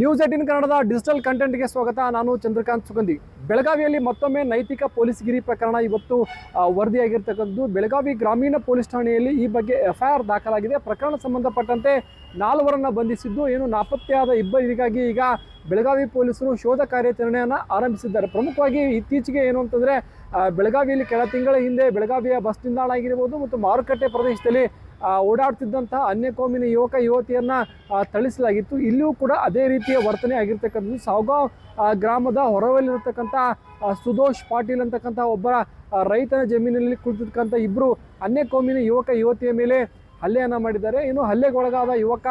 News eighteen ಕನ್ನಡದ digital ಕಂಟೆಂಟ್ಗೆ ಸ್ವಾಗತ. ನಾನು ಚಂದ್ರಕಾಂತ್ ಸುಗಂಧಿ. ಬೆಳಗಾವಿಯಲ್ಲಿ ಮತ್ತೊಮ್ಮೆ ನೈತಿಕ ಪೊಲೀಸ್ ಗಿರಿ ಪ್ರಕರಣ ಇವತ್ತು ವರದಿಯಾಗಿರ್ತಕ್ಕಂಥದ್ದು. ಬೆಳಗಾವಿ ಗ್ರಾಮೀಣ ಪೊಲೀಸ್ ಠಾಣೆಯಲ್ಲಿ ಈ ಬಗ್ಗೆ ಎಫ್ಐಆರ್ ದಾಖಲಾಗಿದೆ. ಪ್ರಕರಣ ಸಂಬಂಧಪಟ್ಟಂತೆ ನಾಲ್ವರನ್ನು ಬಂಧಿಸಿದ್ದು, ಏನು ನಾಪತ್ತೆಯಾದ ಇಬ್ಬರಿಗಾಗಿ ಈಗ ಬೆಳಗಾವಿ ಪೊಲೀಸರು ಶೋಧ ಕಾರ್ಯಾಚರಣೆಯನ್ನು ಆರಂಭಿಸಿದ್ದಾರೆ. ಪ್ರಮುಖವಾಗಿ ಇತ್ತೀಚೆಗೆ ಏನು ಅಂತಂದರೆ ಬೆಳಗಾವಿಯಲ್ಲಿ ಕೆಲ ತಿಂಗಳ ಹಿಂದೆ ಬೆಳಗಾವಿಯ ಬಸ್ ನಿಲ್ದಾಣ ಆಗಿರ್ಬೋದು ಮತ್ತು ಮಾರುಕಟ್ಟೆ ಪ್ರದೇಶದಲ್ಲಿ ಓಡಾಡ್ತಿದ್ದಂತಹ ಅನ್ಯ ಕೋಮಿನ ಯುವಕ ಯುವತಿಯನ್ನ ಥಳಿಸಲಾಗಿತ್ತು. ಇಲ್ಲಿಯೂ ಕೂಡ ಅದೇ ರೀತಿಯ ವರ್ತನೆ ಆಗಿರ್ತಕ್ಕಂಥದ್ದು. ಸಾವ್ಗಾಂವ್ ಗ್ರಾಮದ ಹೊರವಲ್ಲಿರತಕ್ಕಂಥ ಸುದೋಷ್ ಪಾಟೀಲ್ ಅಂತಕ್ಕಂಥ ಒಬ್ಬ ರೈತನ ಜಮೀನಿನಲ್ಲಿ ಕುಳಿತಿರ್ತಕ್ಕಂಥ ಇಬ್ಬರು ಅನ್ಯ ಕೋಮಿನ ಯುವಕ, ಯುವತಿಯ ಮೇಲೆ ಹಲ್ಲೆಯನ್ನು ಮಾಡಿದ್ದಾರೆ. ಇನ್ನು ಹಲ್ಲೆಗೊಳಗಾದ ಯುವಕ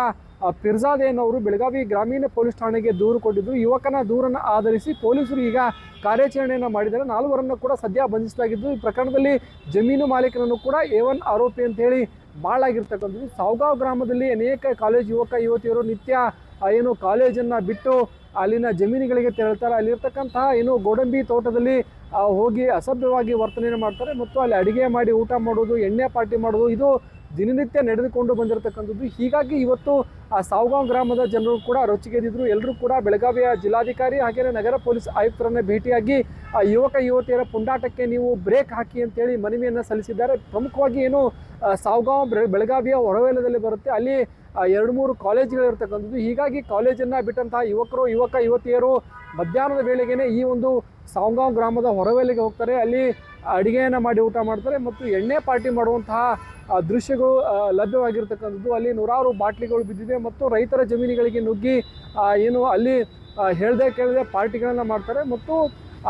ಫಿರ್ಜಾದ್ ಅವರು ಬೆಳಗಾವಿ ಗ್ರಾಮೀಣ ಪೊಲೀಸ್ ಠಾಣೆಗೆ ದೂರು ಕೊಟ್ಟಿದ್ದು, ಯುವಕನ ದೂರನ್ನು ಆಧರಿಸಿ ಪೊಲೀಸರು ಈಗ ಕಾರ್ಯಾಚರಣೆಯನ್ನು ಮಾಡಿದ್ದಾರೆ. ನಾಲ್ವರನ್ನು ಕೂಡ ಸದ್ಯ ಬಂಧಿಸಲಾಗಿದ್ದು, ಈ ಪ್ರಕರಣದಲ್ಲಿ ಜಮೀನು ಮಾಲೀಕನನ್ನು ಕೂಡ ಎ ಒನ್ ಆರೋಪಿ ಅಂತೇಳಿ ಬಾಳಾಗಿರ್ತಕ್ಕಂಥದ್ದು. ಸಾವ್ಗಾವ್ ಗ್ರಾಮದಲ್ಲಿ ಅನೇಕ ಕಾಲೇಜ್ ಯುವಕ, ಯುವತಿಯರು ನಿತ್ಯ ಏನು ಕಾಲೇಜನ್ನು ಬಿಟ್ಟು ಅಲ್ಲಿನ ಜಮೀನುಗಳಿಗೆ ತೆರಳ್ತಾರೆ. ಅಲ್ಲಿರ್ತಕ್ಕಂತಹ ಏನು ಗೋಡಂಬಿ ತೋಟದಲ್ಲಿ ಹೋಗಿ ಅಸಭ್ಯವಾಗಿ ವರ್ತನೆಯನ್ನು ಮಾಡ್ತಾರೆ ಮತ್ತು ಅಲ್ಲಿ ಅಡುಗೆ ಮಾಡಿ ಊಟ ಮಾಡೋದು, ಎಣ್ಣೆ ಪಾರ್ಟಿ ಮಾಡೋದು, ಇದು ದಿನನಿತ್ಯ ನಡೆದುಕೊಂಡು ಬಂದಿರತಕ್ಕಂಥದ್ದು. ಹೀಗಾಗಿ ಇವತ್ತು ಆ ಸಾವಗಾಂವ್ ಗ್ರಾಮದ ಜನರು ಕೂಡ ರೊಚ್ಚಿಗೆದಿದ್ರು ಎಲ್ಲರೂ ಕೂಡ ಬೆಳಗಾವಿಯ ಜಿಲ್ಲಾಧಿಕಾರಿ ಹಾಗೆಯೇ ನಗರ ಪೊಲೀಸ್ ಆಯುಕ್ತರನ್ನ ಭೇಟಿಯಾಗಿ ಆ ಯುವಕ, ಯುವತಿಯರ ಪುಂಡಾಟಕ್ಕೆ ನೀವು ಬ್ರೇಕ್ ಹಾಕಿ ಅಂತೇಳಿ ಮನವಿಯನ್ನು ಸಲ್ಲಿಸಿದ್ದಾರೆ. ಪ್ರಮುಖವಾಗಿ ಏನು ಸಾವಗಾಂವ್ ಸಾವ್ಗಾಂವ್ ಬೆಳ- ಬೆಳಗಾವಿಯ ಹೊರವಲಯದಲ್ಲಿ ಬರುತ್ತೆ. ಅಲ್ಲಿ ಎರಡು ಮೂರು ಕಾಲೇಜುಗಳಿರ್ತಕ್ಕಂಥದ್ದು. ಹೀಗಾಗಿ ಕಾಲೇಜನ್ನು ಬಿಟ್ಟಂತಹ ಯುವಕರು, ಯುವಕ, ಯುವತಿಯರು ಮಧ್ಯಾಹ್ನದ ವೇಳೆಗೇನೆ ಈ ಒಂದು ಸಾವ್ಗಾಂವ್ ಗ್ರಾಮದ ಹೊರವೇಲಿಗೆ ಹೋಗ್ತಾರೆ. ಅಲ್ಲಿ ಅಡುಗೆಯನ್ನು ಮಾಡಿ ಊಟ ಮಾಡ್ತಾರೆ ಮತ್ತು ಎಣ್ಣೆ ಪಾರ್ಟಿ ಮಾಡುವಂತಹ ದೃಶ್ಯಗಳು ಲಭ್ಯವಾಗಿರ್ತಕ್ಕಂಥದ್ದು. ಅಲ್ಲಿ ನೂರಾರು ಬಾಟ್ಲಿಗಳು ಬಿದ್ದಿದೆ ಮತ್ತು ರೈತರ ಜಮೀನುಗಳಿಗೆ ನುಗ್ಗಿ ಏನು ಅಲ್ಲಿ ಹೇಳದೆ ಕೇಳದೆ ಪಾರ್ಟಿಗಳನ್ನು ಮಾಡ್ತಾರೆ ಮತ್ತು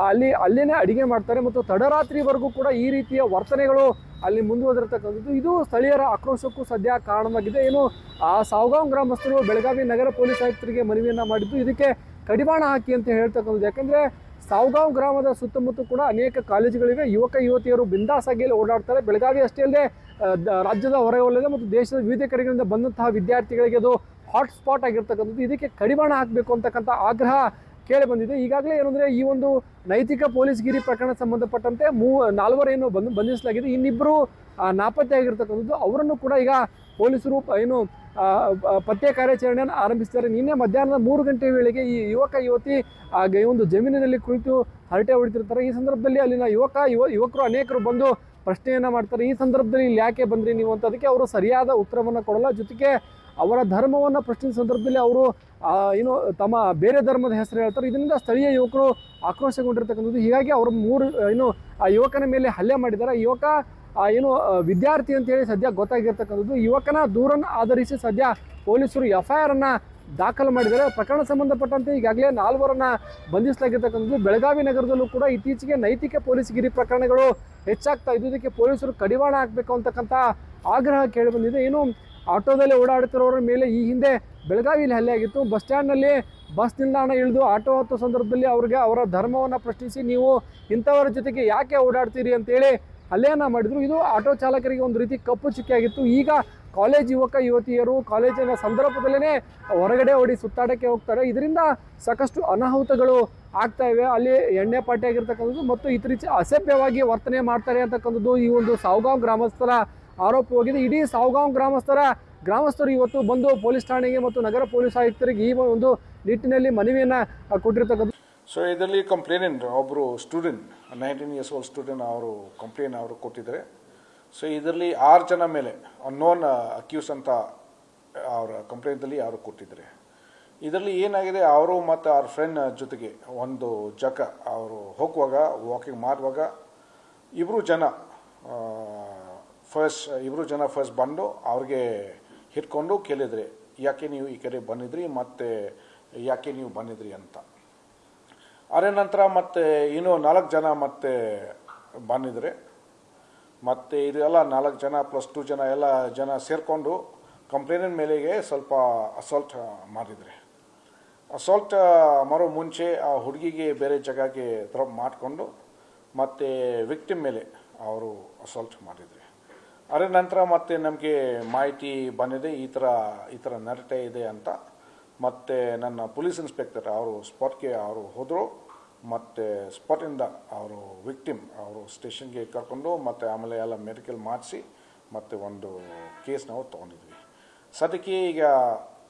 ಅಲ್ಲಿ, ಅಲ್ಲಿನೇ ಅಡುಗೆ ಮಾಡ್ತಾರೆ ಮತ್ತು ತಡರಾತ್ರಿವರೆಗೂ ಕೂಡ ಈ ರೀತಿಯ ವರ್ತನೆಗಳು ಅಲ್ಲಿ ಮುಂದುವರೆದಿರ್ತಕ್ಕಂಥದ್ದು. ಇದು ಸ್ಥಳೀಯರ ಆಕ್ರೋಶಕ್ಕೂ ಸದ್ಯ ಕಾರಣವಾಗಿದೆ. ಏನು, ಆ ಸಾವಗಾಂವ್ ಗ್ರಾಮಸ್ಥರು ಬೆಳಗಾವಿ ನಗರ ಪೊಲೀಸ್ ಆಯುಕ್ತರಿಗೆ ಮನವಿಯನ್ನು ಮಾಡಿದ್ದು ಇದಕ್ಕೆ ಕಡಿವಾಣ ಹಾಕಿ ಅಂತ ಹೇಳ್ತಕ್ಕಂಥದ್ದು. ಯಾಕಂದರೆ ಸಾವ್ಗಾಂವ್ ಗ್ರಾಮದ ಸುತ್ತಮುತ್ತ ಕೂಡ ಅನೇಕ ಕಾಲೇಜುಗಳಿವೆ. ಯುವಕ, ಯುವತಿಯರು ಬಿಂದಾಸಾಗಿ ಇಲ್ಲಿ ಓಡಾಡ್ತಾರೆ. ಬೆಳಗಾವಿ ಅಷ್ಟೇ ಅಲ್ಲದೆ ರಾಜ್ಯದ ಹೊರವಲಯದ ಮತ್ತು ದೇಶದ ವಿವಿಧ ಕಡೆಗಳಿಂದ ಬಂದಂತಹ ವಿದ್ಯಾರ್ಥಿಗಳಿಗೆ ಅದು ಹಾಟ್ ಸ್ಪಾಟ್ ಆಗಿರ್ತಕ್ಕಂಥದ್ದು. ಇದಕ್ಕೆ ಕಡಿವಾಣ ಹಾಕಬೇಕು ಅಂತಕ್ಕಂಥ ಆಗ್ರಹ ಕೇಳಿ ಬಂದಿದೆ. ಈಗಾಗಲೇ ಏನಂದರೆ ಈ ಒಂದು ನೈತಿಕ ಪೊಲೀಸ್ಗಿರಿ ಪ್ರಕರಣ ಸಂಬಂಧಪಟ್ಟಂತೆ ಮೂ, ನಾಲ್ವರೇನು ಬಂದು, ಬಂಧಿಸಲಾಗಿದೆ. ಇನ್ನಿಬ್ಬರು ನಾಪತ್ತೆ ಆಗಿರ್ತಕ್ಕಂಥದ್ದು ಅವರನ್ನು ಕೂಡ ಈಗ ಪೊಲೀಸರು ಏನು ಪತ್ತೆ ಕಾರ್ಯಾಚರಣೆಯನ್ನು ಆರಂಭಿಸಿದ್ದಾರೆ ನಿನ್ನೆ ಮಧ್ಯಾಹ್ನದ ಮೂರು ಗಂಟೆ ವೇಳೆಗೆ ಈ ಯುವಕ, ಯುವತಿ ಒಂದು ಜಮೀನಿನಲ್ಲಿ ಕುಳಿತು ಹರಟೆ ಹೊಡಿತಿರ್ತಾರೆ ಈ ಸಂದರ್ಭದಲ್ಲಿ ಅಲ್ಲಿನ ಯುವಕ, ಯುವ, ಯುವಕರು ಅನೇಕರು ಬಂದು ಪ್ರಶ್ನೆಯನ್ನು ಮಾಡ್ತಾರೆ. ಈ ಸಂದರ್ಭದಲ್ಲಿ ಇಲ್ಲಿ ಯಾಕೆ ಬಂದ್ರಿ ನೀವು ಅಂತ. ಅದಕ್ಕೆ ಅವರು ಸರಿಯಾದ ಉತ್ತರವನ್ನು ಕೊಡಲ್ಲ. ಜೊತೆಗೆ ಅವರ ಧರ್ಮವನ್ನು ಪ್ರಶ್ನಿಸಿದ ಸಂದರ್ಭದಲ್ಲಿ ಅವರು ಏನು ತಮ್ಮ ಬೇರೆ ಧರ್ಮದ ಹೆಸರು ಹೇಳ್ತಾರೆ. ಇದರಿಂದ ಸ್ಥಳೀಯ ಯುವಕರು ಆಕ್ರೋಶಗೊಂಡಿರ್ತಕ್ಕಂಥದ್ದು. ಹೀಗಾಗಿ ಅವರು ಮೂರು ಏನು, ಆ ಯುವಕನ ಮೇಲೆ ಹಲ್ಲೆ ಮಾಡಿದ್ದಾರೆ. ಯುವಕ ಏನು ವಿದ್ಯಾರ್ಥಿ ಅಂತೇಳಿ ಸದ್ಯ ಗೊತ್ತಾಗಿರ್ತಕ್ಕಂಥದ್ದು, ಯುವಕನ ದೂರನ್ನು ಆಧರಿಸಿ ಸದ್ಯ ಪೊಲೀಸರು ಎಫ್ ಐ ಆರನ್ನು ದಾಖಲು ಮಾಡಿದ್ದಾರೆ. ಪ್ರಕರಣ ಸಂಬಂಧಪಟ್ಟಂತೆ ಈಗಾಗಲೇ ನಾಲ್ವರನ್ನ ಬಂಧಿಸಲಾಗಿರ್ತಕ್ಕಂಥದ್ದು. ಬೆಳಗಾವಿ ನಗರದಲ್ಲೂ ಕೂಡ ಇತ್ತೀಚೆಗೆ ನೈತಿಕ ಪೊಲೀಸ್ಗಿರಿ ಪ್ರಕರಣಗಳು ಹೆಚ್ಚಾಗ್ತಾ ಇದ್ದು, ಇದಕ್ಕೆ ಪೊಲೀಸರು ಕಡಿವಾಣ ಹಾಕಬೇಕು ಅಂತಕ್ಕಂಥ ಆಗ್ರಹ ಕೇಳಿಬಂದಿದೆ ಏನು, ಆಟೋದಲ್ಲಿ ಓಡಾಡುತ್ತಿರೋರ ಮೇಲೆ ಈ ಹಿಂದೆ ಬೆಳಗಾವಿಯಲ್ಲಿ ಹಲ್ಲೆ ಆಗಿತ್ತು. ಬಸ್ ಸ್ಟ್ಯಾಂಡ್ನಲ್ಲಿ ಬಸ್ ನಿಲ್ದಾಣ ಇಳಿದು ಆಟೋ ಹತ್ತೋ ಸಂದರ್ಭದಲ್ಲಿ ಅವ್ರಿಗೆ ಅವರ ಧರ್ಮವನ್ನು ಪ್ರಶ್ನಿಸಿ, ನೀವು ಇಂಥವರ ಜೊತೆಗೆ ಯಾಕೆ ಓಡಾಡ್ತೀರಿ ಅಂತೇಳಿ ಹಲ್ಲೆಯನ್ನು ಮಾಡಿದ್ರು. ಇದು ಆಟೋ ಚಾಲಕರಿಗೆ ಒಂದು ರೀತಿ ಕಪ್ಪು ಚುಕ್ಕಿಯಾಗಿತ್ತು. ಈಗ ಕಾಲೇಜ್ ಯುವಕ, ಯುವತಿಯರು ಕಾಲೇಜಿನ ಸಂದರ್ಭದಲ್ಲೇ ಹೊರಗಡೆ ಓಡಿ ಸುತ್ತಾಡಕ್ಕೆ ಹೋಗ್ತಾರೆ. ಇದರಿಂದ ಸಾಕಷ್ಟು ಅನಾಹುತಗಳು ಆಗ್ತಾ ಇವೆ. ಅಲ್ಲಿ ಎಣ್ಣೆ ಪಾಟಿ ಆಗಿರ್ತಕ್ಕಂಥದ್ದು ಮತ್ತು ಇತರ ಅಸಭ್ಯವಾಗಿ ವರ್ತನೆ ಮಾಡ್ತಾರೆ ಅಂತಕ್ಕಂಥದ್ದು ಈ ಒಂದು ಸಾವ್ಗಾಂವ್ ಗ್ರಾಮಸ್ಥರ ಆರೋಪವಾಗಿದೆ ಇಡೀ ಸಾವ್ಗಾಂವ್ ಗ್ರಾಮಸ್ಥರ, ಗ್ರಾಮಸ್ಥರು ಇವತ್ತು ಬಂದು ಪೊಲೀಸ್ ಠಾಣೆಗೆ ಮತ್ತು ನಗರ ಪೊಲೀಸ್ ಆಯುಕ್ತರಿಗೆ ಈ ಒಂದು ನಿಟ್ಟಿನಲ್ಲಿ ಮನವಿಯನ್ನು ಕೊಟ್ಟಿರ್ತಕ್ಕಂಥ ಸೊ ಇದರಲ್ಲಿ ಕಂಪ್ಲೇನೆಂಟ್ ಒಬ್ಬರು student nineteen years old student ಅವರು ಕಂಪ್ಲೇನ್ ಅವರು ಕೊಟ್ಟಿದ್ದಾರೆ ಸೊ ಇದರಲ್ಲಿ ಆರು ಜನ ಮೇಲೆ ಅನ್ನೋನ್ ಅಕ್ಯೂಸ್ ಅಂತ ಅವರ ಕಂಪ್ಲೇಂಟಲ್ಲಿ ಅವರು ಕೊಟ್ಟಿದ್ದಾರೆ ಇದರಲ್ಲಿ ಏನಾಗಿದೆ, ಅವರು ಮತ್ತು ಅವ್ರ ಫ್ರೆಂಡ್ ಜೊತೆಗೆ ಒಂದು ಜಗ ಅವರು ಹೋಗುವಾಗ ವಾಕಿಂಗ್ ಮಾಡುವಾಗ ಇಬ್ಬರು ಜನ ಫಸ್ಟ್ ಇಬ್ಬರು ಜನ ಫಸ್ಟ್ ಬಂದು ಅವ್ರಿಗೆ ಹಿಡ್ಕೊಂಡು ಕೇಳಿದ್ರೆ, ಯಾಕೆ ನೀವು ಈ ಕಡೆ ಬಂದಿದ್ರಿ? ಮತ್ತು, ಯಾಕೆ ನೀವು ಬಂದಿದ್ರಿ? ಅಂತ. ಅದೇ ನಂತರ ಮತ್ತೆ ಇನ್ನೂ ನಾಲ್ಕು ಜನ ಮತ್ತೆ ಬಂದಿದ್ರೆ. ಮತ್ತು ಇದೆಲ್ಲ ನಾಲ್ಕು ಜನ ಪ್ಲಸ್ ಟು ಜನ ಎಲ್ಲ ಜನ ಸೇರಿಕೊಂಡು ಕಂಪ್ಲೇಂಟ್ ಮೇಲೆಗೆ ಸ್ವಲ್ಪ ಅಸಾಲ್ಟ್ ಮಾಡಿದರೆ. ಅಸಾಲ್ಟ್ ಮಾಡೋ ಮುಂಚೆ ಆ ಹುಡುಗಿಗೆ ಬೇರೆ ಜಾಗಕ್ಕೆ ಡ್ರಾಪ್ ಮಾಡಿಕೊಂಡು ಮತ್ತು ವಿಕ್ಟಿಮ್ ಮೇಲೆ ಅವರು ಅಸಾಲ್ಟ್ ಮಾಡಿದರೆ. ಅದರ ನಂತರ ಮತ್ತೆ ನಮಗೆ ಮಾಹಿತಿ ಬಂದಿದೆ, ಈ ಥರ ಈ ಥರ ನಡೀತಾ ಇದೆ ಅಂತ. ಮತ್ತು ನನ್ನ ಪೊಲೀಸ್ ಇನ್ಸ್ಪೆಕ್ಟರ್ ಅವರು ಸ್ಪಾಟ್ಗೆ ಅವರು ಹೋದರು, ಮತ್ತು ಸ್ಪಾಟಿಂದ ಅವರು ವಿಕ್ಟಿಮ್ ಅವರು ಸ್ಟೇಷನ್ಗೆ ಕರ್ಕೊಂಡು, ಮತ್ತು ಆಮೇಲೆ ಎಲ್ಲ ಮೆಡಿಕಲ್ ಮಾಡಿಸಿ, ಮತ್ತು ಒಂದು ಕೇಸ್ ನಾವು ತೊಗೊಂಡಿದ್ವಿ. ಸದ್ಯಕ್ಕೆ ಈಗ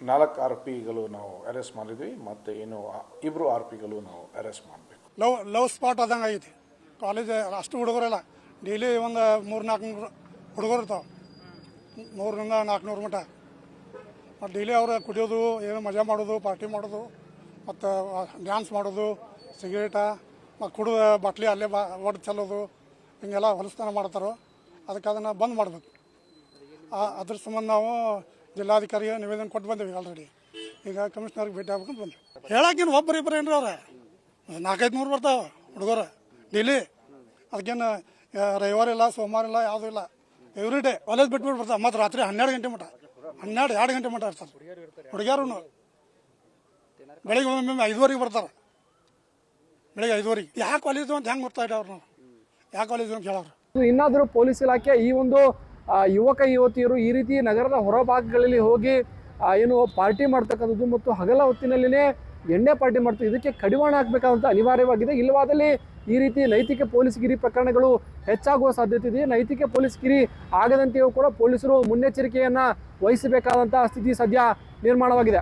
ನಾಲ್ಕು ಆರೋಪಿಗಳು ನಾವು ಅರೆಸ್ಟ್ ಮಾಡಿದ್ವಿ, ಮತ್ತು ಇನ್ನು ಇಬ್ಬರು ಆರೋಪಿಗಳು ನಾವು ಅರೆಸ್ಟ್ ಮಾಡಬೇಕು. ಲವ್ ಲವ್ ಸ್ಪಾಟ್ ಆದಂಗೆ ಐತಿ. ಕಾಲೇಜ್ ಅಷ್ಟು ಹುಡುಗರೆಲ್ಲ. ಡೈಲಿ ಒಂದು ಮೂರು ನಾಲ್ಕು ಹುಡುಗರು ಇರ್ತಾವೆ. ನೂರರಿಂದ ನಾಲ್ಕುನೂರು ಮಟ್ಟ. ಮತ್ತು ಡೈಲಿ ಅವ್ರು ಕುಡಿಯೋದು, ಏನು ಮಜಾ ಮಾಡೋದು, ಪಾರ್ಟಿ ಮಾಡೋದು, ಮತ್ತು ಡ್ಯಾನ್ಸ್ ಮಾಡೋದು, ಸಿಗರೇಟ ಮತ್ತು ಕುಡಿದ ಬಾಟ್ಲಿ ಅಲ್ಲೇ ಬಾ, ಒಡ್ ಚೆಲ್ಲೋದು, ಹಿಂಗೆಲ್ಲ ಹೊಲಸ್ತಾನ ಮಾಡ್ತಾರೋ, ಅದಕ್ಕೆ ಅದನ್ನು ಬಂದ್ ಮಾಡಬೇಕು. ಅದ್ರ ಸಂಬಂಧ ನಾವು ಜಿಲ್ಲಾಧಿಕಾರಿಗೆ ನಿವೇದನೆ ಕೊಟ್ಟು ಬಂದೇವೆ ಆಲ್ರೆಡಿ ಈಗ ಕಮಿಷನರ್ಗೆ ಭೇಟಿ ಆಗ್ಬೇಕಂತ ಬಂದ್ವಿ. ಹೇಳಕ್ಕೇನು ಒಬ್ಬರು ಇಬ್ಬರು ರೀ ಅವ್ರೆ? ನಾಲ್ಕೈದು ನೂರು ಬರ್ತಾವೆ ಹುಡುಗರು, ಡೈಲಿ. ಅದಕ್ಕೇನು ರವಿವಾರ ಇಲ್ಲ, ಸೋಮವಾರ ಇಲ್ಲ, ಯಾವುದೂ ಇಲ್ಲ. ಎವ್ರಿ ಡೇ ಕಾಲೇಜ್ ಬಿಟ್ಬಿಟ್ಟು ಬರ್ತಾವೆ, ಮತ್ತು ರಾತ್ರಿ ಹನ್ನೆರಡು ಗಂಟೆ ಮಟ್ಟ ಹನ್ನೆರಡು, ಎರಡು ಗಂಟೆ ಮಟ್ಟ ಇರ್ತಾರೆ. ಹುಡುಗಿಯರು ಬೆಳಿಗ್ಗೆ ಒಮ್ಮೊಮ್ಮೆ ಐದುವರೆಗೆ ಬರ್ತಾರೆ. ಬೆಳಿಗ್ಗೆ ಐದುವರೆಗೆ. ಯಾವ ಕಾಲೇಜು ಅಂತ ಹೆಂಗೆ ಗೊತ್ತಾ ಅವ್ರು ನಾವು ಯಾವ ಕಾಲೇಜು ಅಂತ ಹೇಳೋರು? ಇನ್ನಾದರೂ ಪೊಲೀಸ್ ಇಲಾಖೆ ಈ ಒಂದು ಯುವಕ, ಯುವತಿಯರು ಈ ರೀತಿ ನಗರದ ಹೊರಭಾಗಗಳಲ್ಲಿ ಹೋಗಿ ಏನು ಪಾರ್ಟಿ ಮಾಡ್ತಕ್ಕಂಥದ್ದು ಮತ್ತು ಹಗಲ ಹೊತ್ತಿನಲ್ಲಿನೇ ಎಣ್ಣೆ ಪಾರ್ಟಿ ಮಾಡ್ತಾರೆ ಇದಕ್ಕೆ ಕಡಿವಾಣ ಹಾಕಬೇಕಾದಂಥ ಅನಿವಾರ್ಯವಾಗಿದೆ. ಇಲ್ಲವಾದಲ್ಲಿ ಈ ರೀತಿ ನೈತಿಕ ಪೊಲೀಸ್ ಗಿರಿ ಪ್ರಕರಣಗಳು ಹೆಚ್ಚಾಗುವ ಸಾಧ್ಯತೆ ಇದೆ. ನೈತಿಕ ಪೊಲೀಸ್ ಗಿರಿ ಆಗದಂತೆಯೂ ಕೂಡ ಪೊಲೀಸರು ಮುನ್ನೆಚ್ಚರಿಕೆಯನ್ನು ವಹಿಸಬೇಕಾದಂಥ ಸ್ಥಿತಿ ಸದ್ಯ ನಿರ್ಮಾಣವಾಗಿದೆ.